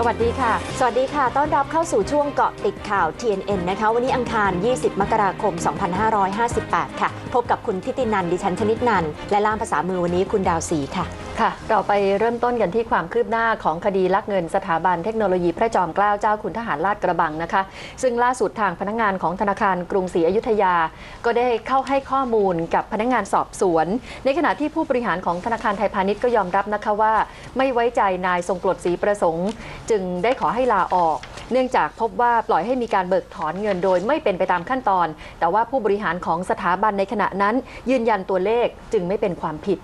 สวัสดีค่ะ สวัสดีค่ะ ต้อนรับเข้าสู่ช่วงเกาะติดข่าว TNN นะคะ วันนี้อังคาร 20 มกราคม 2558 ค่ะ พบกับคุณทิตินันดิฉันชนิดนันท์และล่ามภาษามือวันนี้คุณดาวศรีค่ะ ค่ะ เราไปเริ่มต้นกันที่ความคืบหน้าของคดีลักเงินสถาบันเทคโนโลยีพระจอมเกล้าเจ้าคุณทหารลาดกระบังนะคะ ซึ่งล่าสุดทางพนักงานของธนาคารกรุงศรีอยุธยา ก็ได้เข้าให้ข้อมูลกับพนักงานสอบสวน ในขณะที่ผู้บริหารของธนาคารไทยพาณิชย์ก็ยอมรับนะคะว่า ไม่ไว้ใจนายทรงกรดศรีประสงค์ จึงได้ขอให้ลาออก เนื่องจากพบว่าปล่อยให้มีการเบิกถอนเงินโดยไม่เป็นไปตามขั้นตอน แต่ว่าผู้บริหารของสถาบันในขณะนั้น ยืนยันตัวเลขจึงไม่เป็นความผิด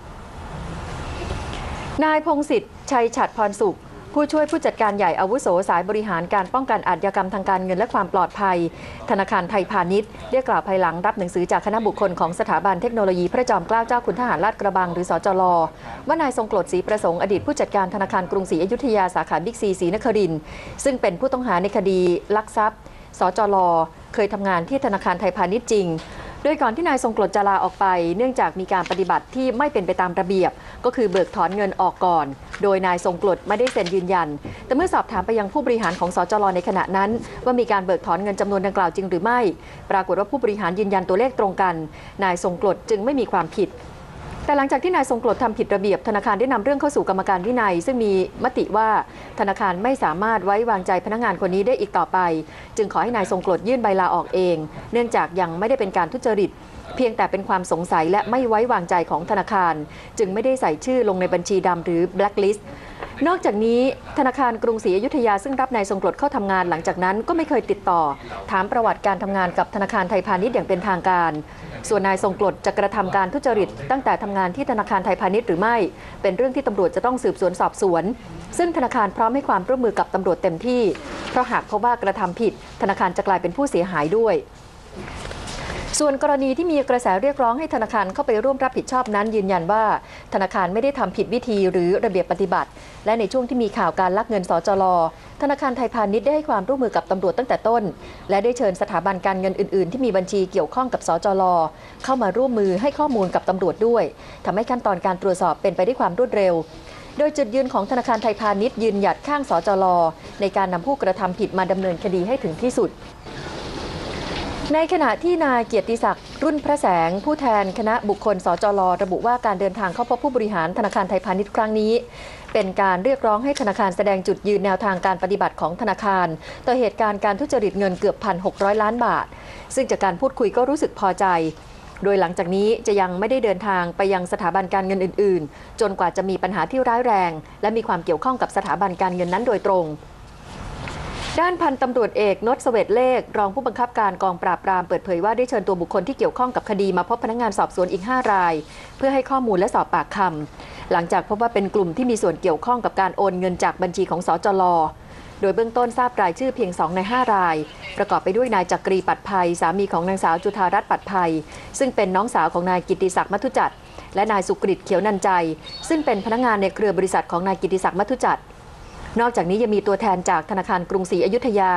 นายพงศิษฐ์ชัยฉัดพรสุข ผู้ช่วยผู้จัดการใหญ่อาวุโสสายบริหารการป้องกันอาชญากรรมทางการเงินและความปลอดภัย ธนาคารไทยพาณิชย์ได้กล่าวภายหลังรับหนังสือจากคณะบุคคลของสถาบันเทคโนโลยีพระจอมเกล้าเจ้าคุณทหารลาดกระบังหรือสจลว่านายทรงกรดศรีประสงค์อดีตผู้จัดการธนาคารกรุงศรีอยุธยาสาขาบิ๊กซีศรีนครินทร์ซึ่งเป็นผู้ต้องหาในคดีลักทรัพย์ สจลเคยทำงานที่ธนาคารไทยพาณิชย์จริง โดยก่อนที่นายทรงกรดจะลาออกไป เนื่องจากมีการปฏิบัติที่ไม่เป็นไปตามระเบียบ ก็คือเบิกถอนเงินออกก่อน โดยนายทรงกรดไม่ได้เซ็นยืนยัน แต่เมื่อสอบถามไปยังผู้บริหารของสจลในขณะนั้น ว่ามีการเบิกถอนเงินจำนวนดังกล่าวจริงหรือไม่ ปรากฏว่าผู้บริหารยืนยันตัวเลขตรงกัน นายทรงกรดจึงไม่มีความผิด แต่หลังจากที่นายทรงกรดทำผิดระเบียบธนาคารได้นำเรื่องเข้าสู่กรรมการวินัย ซึ่งมีมติว่าธนาคารไม่สามารถไว้วางใจพนักงานคนนี้ได้อีกต่อไป จึงขอให้นายทรงกรดยื่นใบลาออกเอง เนื่องจากยังไม่ได้เป็นการทุจริต เพียงแต่เป็นความสงสัยและไม่ไว้วางใจของธนาคาร จึงไม่ได้ใส่ชื่อลงในบัญชีดำหรือแบล็คลิสต์ นอกจากนี้ธนาคารกรุงศรีอยุธยาซึ่งรับนายทรงกรดเข้าทำงานหลังจากนั้นก็ไม่เคยติดต่อ ถามประวัติการทำงานกับธนาคารไทยพาณิชย์อย่างเป็นทางการ ส่วนนายทรงกรดจะกระทำการทุจริต ตั้งแต่ทำงานที่ธนาคารไทยพาณิชย์หรือไม่ เป็นเรื่องที่ตำรวจจะต้องสืบสวนสอบสวน ซึ่งธนาคารพร้อมให้ความร่วมมือกับตำรวจเต็มที่ เพราะหากพบว่ากระทำผิด ธนาคารจะกลายเป็นผู้เสียหายด้วย ส่วนกรณีที่มีกระแสเรียกร้องให้ธนาคารเข้าไปร่วมรับผิดชอบนั้นยืนยันว่า ธนาคารไม่ได้ทำผิดวิธีหรือระเบียบปฏิบัติ และในช่วงที่มีข่าวการลักเงินสจลธนาคารไทยพาณิชย์ได้ให้ความร่วมมือกับตำรวจตั้งแต่ต้น และได้เชิญสถาบันการเงินอื่น ๆ ที่มีบัญชีเกี่ยวข้องกับสจลเข้ามาร่วมมือให้ข้อมูลกับตำรวจด้วยทำให้ขั้นตอนการตรวจสอบเป็นไปด้วยความรวดเร็วโดยจุดยืนของธนาคารไทยพาณิชย์ยืนหยัดข้างสจลในการนำผู้กระทำผิดมาดำเนินคดีให้ถึงที่สุด ในขณะที่นายเกียรติศักดิ์รุ่นพระแสง ผู้แทนคณะบุคคลสจลระบุว่าการเดินทางเข้าพบผู้บริหารธนาคารไทยพาณิชย์ครั้งนี้ เป็นการเรียกร้องให้ธนาคารแสดงจุดยืนแนวทางการปฏิบัติของธนาคาร ต่อเหตุการณ์การทุจริตเงินเกือบ1,600ล้านบาท ซึ่งจากการพูดคุยก็รู้สึกพอใจ โดยหลังจากนี้จะยังไม่ได้เดินทางไปยังสถาบันการเงินอื่น ๆ จนกว่าจะมีปัญหาที่ร้ายแรง และมีความเกี่ยวข้องกับสถาบันการเงินนั้นโดยตรง ด้านพันตำรวจเอกนศเสวตเลข รองผู้บังคับการกองปราบปรามเปิดเผยว่าได้เชิญตัวบุคคลที่เกี่ยวข้องกับคดีมาพบพนักงานสอบสวนอีก 5 ราย เพื่อให้ข้อมูลและสอบปากคำหลังจากพบว่าเป็นกลุ่มที่มีส่วนเกี่ยวข้องกับการโอนเงินจากบัญชีของสจลโดยเบื้องต้นทราบรายชื่อเพียง 2 ใน 5 ราย ประกอบไปด้วยนายจักรีปัดภัย สามีของนางสาวจุธารัตน์ปัดภัย ซึ่งเป็นน้องสาวของนายกิติศักดิ์มัทุจัดและนายสุกฤตเขียวนันใจ ซึ่งเป็นพนักงานในเครือบริษัทของนายกิติศักดิ์มัทุจัด นอกจากนี้ยังมีตัวแทนจากธนาคารกรุงศรีอยุธยา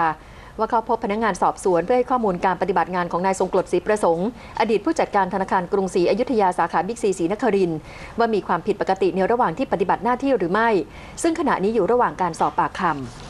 ว่าเข้าพบพนักงานสอบสวนเพื่อให้ข้อมูลการปฏิบัติงานของนายทรงกรดศรีประสงค์ อดีตผู้จัดการธนาคารกรุงศรีอยุธยาสาขาบิ๊กซีศรีนครินว่ามีความผิดปกติในระหว่างที่ปฏิบัติหน้าที่หรือไม่ ซึ่งขณะนี้อยู่ระหว่างการสอบปากคำ